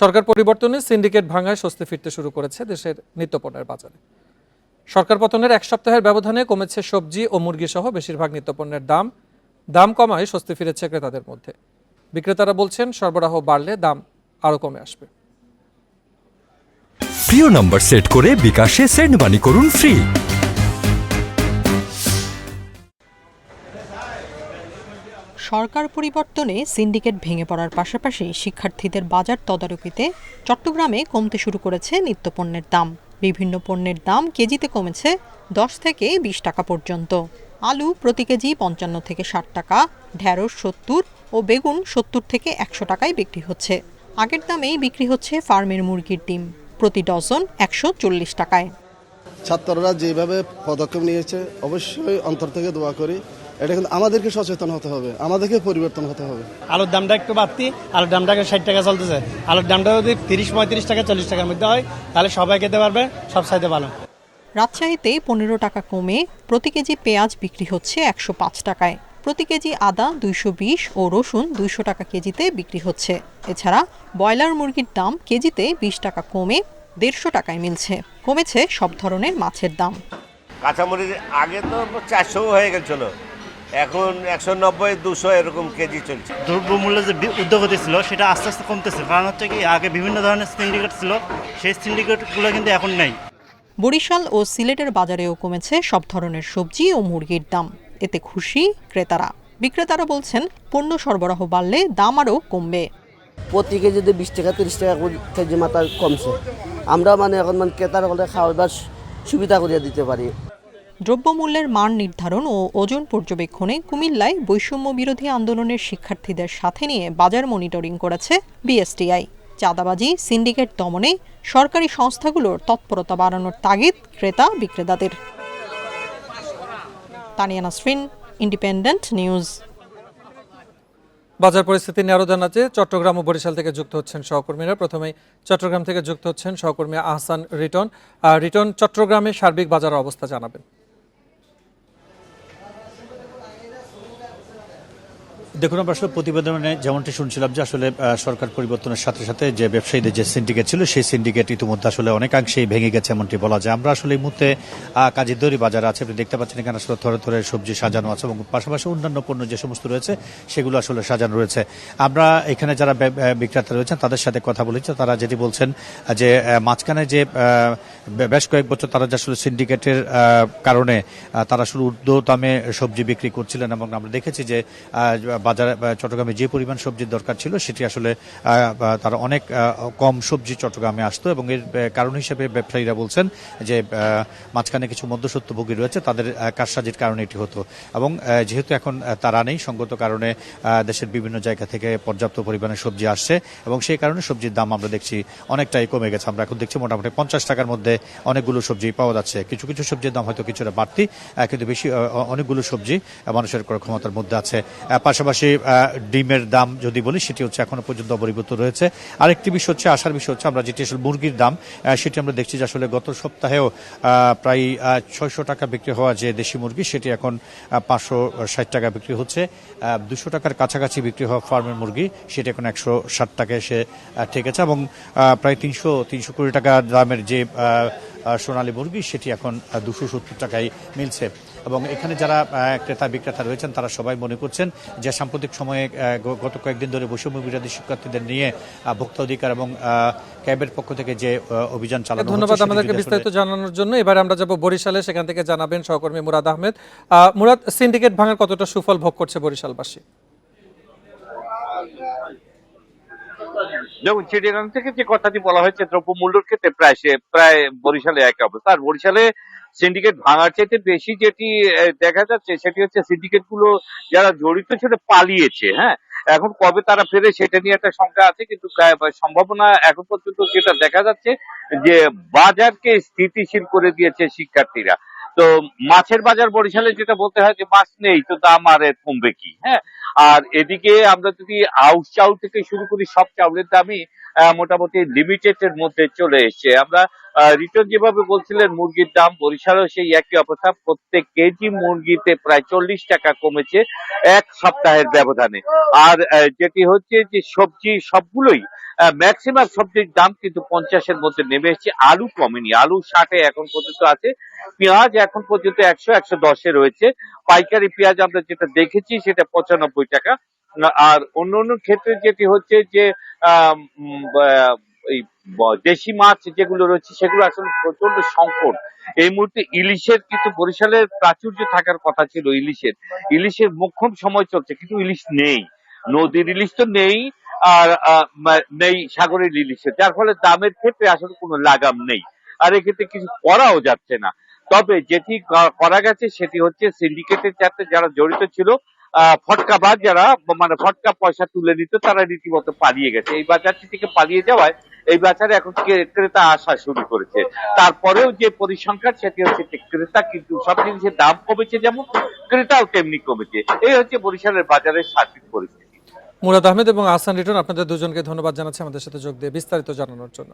সরকার পরিবর্তনে সিন্ডিকেট ভাঙায় স্বস্তি ফিরতে শুরু করেছে দেশের নিত্যপণ্যের বাজারে। সরকার পতনের এক সপ্তাহের ব্যবধানে কমেছে সবজি ও মুরগি সহ বেশিরভাগ নিত্যপণ্যের দাম। দাম কমায় স্বস্তি ফিরেছে ক্রেতাদের মধ্যে। বিক্রেতারা বলছেন সরবরাহ বাড়লে দাম আরও কমে আসবে। প্রিয় নম্বর সেট করে বিকাশে সেন্ড মানি করুন ফ্রি। সরকার পরিবর্তনে সিন্ডিকেট ভেঙে পড়ার পাশাপাশি শিক্ষার্থীদের বাজার তদারকিতে চট্টগ্রামে কমতে শুরু করেছে নিত্যপণ্যের দাম। বিভিন্ন পণ্যের দাম কেজিতে কমেছে দশ থেকে বিশ টাকা পর্যন্ত। আলু প্রতি কেজি পঞ্চান্ন থেকে ষাট টাকা ঢ্যাঁড়স সত্তর ও বেগুন সত্তর থেকে একশো টাকায় বিক্রি হচ্ছে। আগের দামেই বিক্রি হচ্ছে ফার্মের মুরগির ডিম, প্রতি ডজন একশো চল্লিশ টাকায়। ছাত্ররা যেভাবে পদক্ষেপ নিয়েছে, অবশ্যই অন্তর থেকে দোয়া করি এটা কিন্তু আমাদেরকে সচেতন হতে হবে আমাদেরকে পরিবর্তন হতে হবে। আলুর দামটা একটু বাড়তি আলুর দামটা ষাট টাকা চলতেছে। আলুর দামটা যদি তিরিশ পঁয়ত্রিশ টাকা চল্লিশ টাকার মধ্যে হয় তাহলে সবাই খেতে পারবে সব সাইতে ভালো। রাজশাহীতে পনেরো টাকা কমে প্রতি কেজি পেঁয়াজ বিক্রি হচ্ছে একশো পাঁচ টাকায়। প্রতি কেজি আদা দুইশো বিশ ও রসুন দুইশো টাকা কেজিতে বিক্রি হচ্ছে। এছাড়া ব্রয়লার মুরগির দাম কেজিতে বিশ টাকা কমে দেড়শো টাকায় মিলছে। কমেছে সব ধরনের মাছের দাম। কাঁচামরিচ আগে তো চারশো হয়ে গেছিল এখন একশো নব্বই দুশো এরকম কেজি চলছে। দ্রব্যমূল্য যে উদ্যোগতি ছিল সেটা আস্তে আস্তে কমতেছে। কারণ হচ্ছে কি আগে বিভিন্ন ধরনের সিন্ডিকেট ছিল সেই সিন্ডিকেটগুলো কিন্তু এখন নেই। বরিশাল ও সিলেটের বাজারেও কমেছে সব ধরনের সবজি ও মুরগির দাম। এতে খুশি ক্রেতারা। বিক্রেতারা বলছেন পণ্য সরবরাহ বাড়লে দাম আরও কমবে। প্রতি কেজিতে বিশ টাকা তিরিশ টাকা করে কেজি মাথা কমছে। আমরা মানে এখন মানে ক্রেতার হলে খাওয়াবার সুবিধা করিয়া দিতে পারি। দ্রব্যমূল্যের মান নির্ধারণ ও ওজন পর্যবেক্ষণে কুমিল্লায় বৈষম্য বিরোধী আন্দোলনের শিক্ষার্থীদের সাথে নিয়ে বাজার মনিটরিং করেছে বিএসটিআই। চাঁদাবাজি, সিন্ডিকেট দমনে সরকারি সংস্থাগুলোর তৎপরতা বাড়ানোর তাগিদ ক্রেতা বিক্রেতাদের। Tania Nasrin, Independent News. বাজার পরিস্থিতি নিয়ে আরও জানাতে চট্টগ্রাম ও বরিশাল থেকে যুক্ত হচ্ছেন সহকর্মীরা। প্রথমে চট্টগ্রাম থেকে যুক্ত হচ্ছেন সহকর্মী আহসান রিটন। রিটন, চট্টগ্রামে সার্বিক বাজার অবস্থা জানাবেন। দেখুন আমরা আসলে প্রতিবেদনে যেমনটি শুনছিলাম যে আসলে সরকার পরিবর্তনের সাথে সাথে যে ব্যবসায়ীদের যে সিন্ডিকেট ছিল সেই সিন্ডিকেট ইতিমধ্যে আসলে অনেকাংশেই ভেঙে গেছে এমনটি বলা যায়। আমরা আসলে এই মুহূর্তে আহ, কাজীদরি বাজার আছে। আপনি দেখতে পাচ্ছেন এখানে আসলে থরে থরে সবজি সাজানো আছে এবং পাশাপাশি অন্যান্য পণ্য যে সমস্ত রয়েছে সেগুলো আসলে সাজানো রয়েছে। আমরা এখানে যারা বিক্রেতা রয়েছেন তাদের সাথে কথা বলেছি। তারা যেটি বলছেন যে মাঝখানে যে বেশ কয়েক বছর তারা যে আসলে সিন্ডিকেটের কারণে তারা আসলে ঊর্ধ্ব দামে সবজি বিক্রি করছিলেন এবং আমরা দেখেছি যে বাজারে চট্টগ্রামে যে পরিমাণ সবজির দরকার ছিল সেটি আসলে তারা অনেক কম সবজি চট্টগ্রামে আসতো এবং এর কারণ হিসেবে ব্যবসায়ীরা বলছেন যে মাঝখানে কিছু মধ্যস্বত্বভোগী রয়েছে তাদের কারসাজির কারণে এটি হতো। এবং যেহেতু এখন তারা নেই সঙ্গত কারণে দেশের বিভিন্ন জায়গা থেকে পর্যাপ্ত পরিমাণে সবজি আসছে এবং সেই কারণে সবজির দাম আমরা দেখছি অনেকটাই কমে গেছে। আমরা এখন দেখছি মোটামুটি পঞ্চাশ টাকার মধ্যে অনেকগুলো সবজি পাওয়া যাচ্ছে। কিছু কিছু সবজির দাম হয়তো কিছুটা বাড়তি কিন্তু বেশি অনেকগুলো সবজি মানুষের ক্ষমতার মধ্যে আছে। আহ, পাশাপাশি ডিমের দাম যদি বলি, সেটি হচ্ছে এখনও পর্যন্ত অপরিবর্ত রয়েছে। আরেকটি বিষয় হচ্ছে আসার বিষয় হচ্ছে, আমরা যেটি আসলে মুরগির দাম সেটি আমরা দেখছি যে আসলে গত সপ্তাহেও প্রায় ছয়শো টাকা বিক্রি হওয়া যে দেশি মুরগি, সেটি এখন পাঁচশো ষাট টাকা বিক্রি হচ্ছে। দুশো টাকার কাছাকাছি বিক্রি হওয়া ফার্মের মুরগি, সেটি এখন একশো ষাট টাকা এসে ঠেকেছে এবং প্রায় তিনশো তিনশো কুড়ি টাকা দামের যে সোনালী মুরগি, সেটি এখন দুশো সত্তর টাকায় মিলছে। এবং এখানে যারা ক্রেতা বিক্রেতা রয়েছেন তারা সবাই মনে করছেন যে সাম্প্রতিক সময়ে গত কয়েকদিন ধরে বৈষম্য বিরোধী শিক্ষার্থীদের নিয়ে ভোক্তা অধিকার এবং ক্যাবের পক্ষ থেকে যে অভিযান চালানো ধন্যবাদ আমাদেরকে বিস্তারিত জানানোর জন্য। এবার আমরা যাব বরিশালে সেখান থেকে জানাবেন সহকর্মী মুরাদ আহমেদ। আহ, মুরাদ সিন্ডিকেট ভাঙার কতটা সুফল ভোগ করছে বরিশালবাসী? দেখুন চিড়িয়াখানা থেকে যে কথাটি বলা হয়েছে, দ্রব্যমূল্যের ক্ষেত্রে প্রায় সে প্রায় বরিশালে একই অবস্থা। আর বরিশালে সিন্ডিকেট ভাঙার চাইতে বেশি যেটি দেখা যাচ্ছে, সেটি হচ্ছে সিন্ডিকেটগুলো যারা জড়িত ছিল, পালিয়েছে হ্যাঁ? এখন কবে তারা ফেরে সেটা নিয়ে একটা শঙ্কা আছে, কিন্তু সম্ভাবনা এখন পর্যন্ত যেটা দেখা যাচ্ছে, যে বাজারকে স্থিতিশীল করে দিয়েছে শিক্ষার্থীরা। তো মাছের বাজার বরিশালে যেটা বলতে হয় যে মাছ নেই, তো দাম আর কমবে কি? হ্যাঁ? আর এদিকে আমরা যদি আউশ চাউল থেকে শুরু করি, সব চাউলের দামই মোটামুটি লিমিটেড এর মধ্যে চলে এসছে। আমরা রিটার্ন যেভাবে বলছিলেন, মুরগির দাম, বরিশালেও সেই একই অবস্থা। প্রত্যেক কেজি মুরগিতে প্রায় চল্লিশ টাকা কমেছে এক সপ্তাহের ব্যবধানে। আর যেটি হচ্ছে যে সবজি সবগুলোই ম্যাক্সিমাম সবজির দাম কিন্তু পঞ্চাশের মধ্যে নেমে এসেছে। আলু কমেনি। আলু ষাটে এখন পর্যন্ত আছে। পেঁয়াজ এখন পর্যন্ত একশো একশো দশে রয়েছে। পাইকারি পেঁয়াজ আমরা যেটা দেখেছি, সেটা পঁচানব্বই টাকা। আর অন্য অন্য ক্ষেত্রে যেটি হচ্ছে যে এই দেশি মাছ যেগুলো রয়েছে, সেগুলো আসলে প্রচণ্ড সংকট। এই মুহূর্তে ইলিশের কিন্তু বরিশালের প্রাচুর্য থাকার কথা ছিল ইলিশের। ইলিশের মোক্ষম সময় চলছে, কিন্তু ইলিশ নেই। নদীর ইলিশ তো নেই, আর নেই সাগরের ইলিশের যার ফলে দামের ক্ষেত্রে আসলে কোনো লাগাম নেই। আর এক্ষেত্রে কিছু করাও যাচ্ছে না। তবে যেটি করা গেছে সেটি হচ্ছে সিন্ডিকেটের সাথে যারা জড়িত ছিল ফটকাবাজ যারা মানে ফটকা পয়সা তুলে নিত তারা রীতিমতো পালিয়ে গেছে। এই বাজারটি থেকে পালিয়ে যাওয়ায় এই বাজারে এখন ক্রেতা আসা শুরু করেছে। তারপরেও যে পরিসংখ্যান, সেটি হচ্ছে ক্রেতা কিন্তু সব জিনিসের দাম কমেছে যেমন, ক্রেতাও তেমনি কমেছে। এই হচ্ছে বরিশালের বাজারের সার্বিক পরিস্থিতি। মুরাদ আহমেদ এবং আহসান রিটন, আপনাদের দুজনকে ধন্যবাদ জানাচ্ছি আমাদের সাথে যোগ দিয়ে বিস্তারিত জানানোর জন্য।